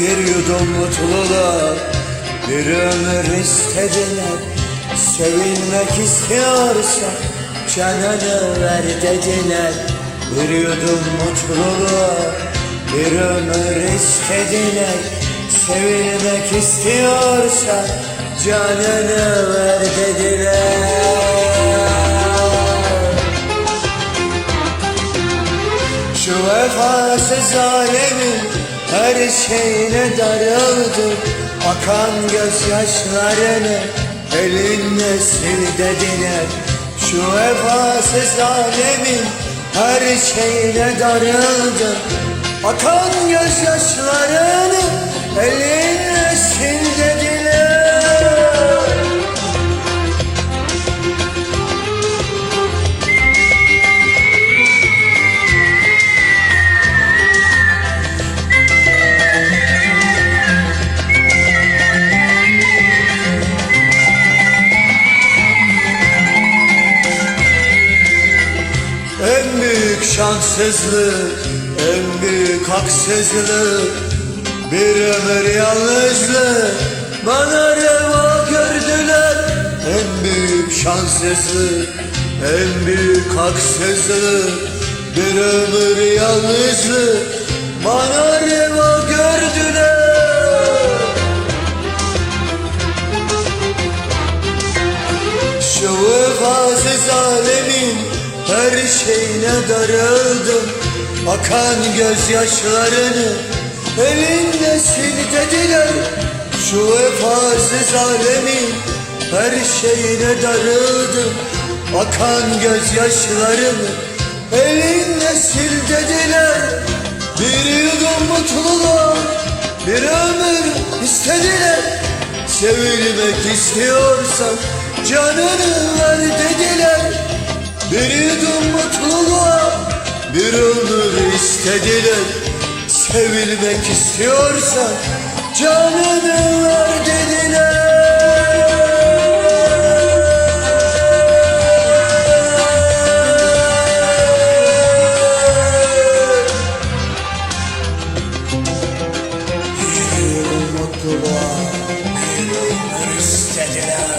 mutluluğa Bir ömür istediler. Sevilmek istiyorsa Canını ver dediler. Bir yudum mutluluğa Bir ömür istediler. Sevilmek istiyorsa Canını ver dediler. Şu vefasız alemin her şeyine darıldı Akan gözyaşlarını elinle sil dediler Şu vefasız alemin her şeyine darıldı Akan gözyaşlarını elinle şanssızlık, en büyük haksızlık Bir ömür yalnızlık bana reva gördüler. En büyük şanssızlık, en büyük haksızlık Bir ömür yalnızlık bana reva gördüler. Şu vefasız alemin her şeyine darıldım Akan gözyaşlarını elinle sil dediler Şu vefasız alemin her şeyine darıldım Akan gözyaşlarını elinle sil dediler Bir yudum mutluluğa bir ömür istediler. Sevilmek istiyorsan canını ver dediler Bir yudum mutluluğa bir ömür istediler. Sevilmek istiyorsan canını ver dediler. Bir mutluluğa bir ömür istediler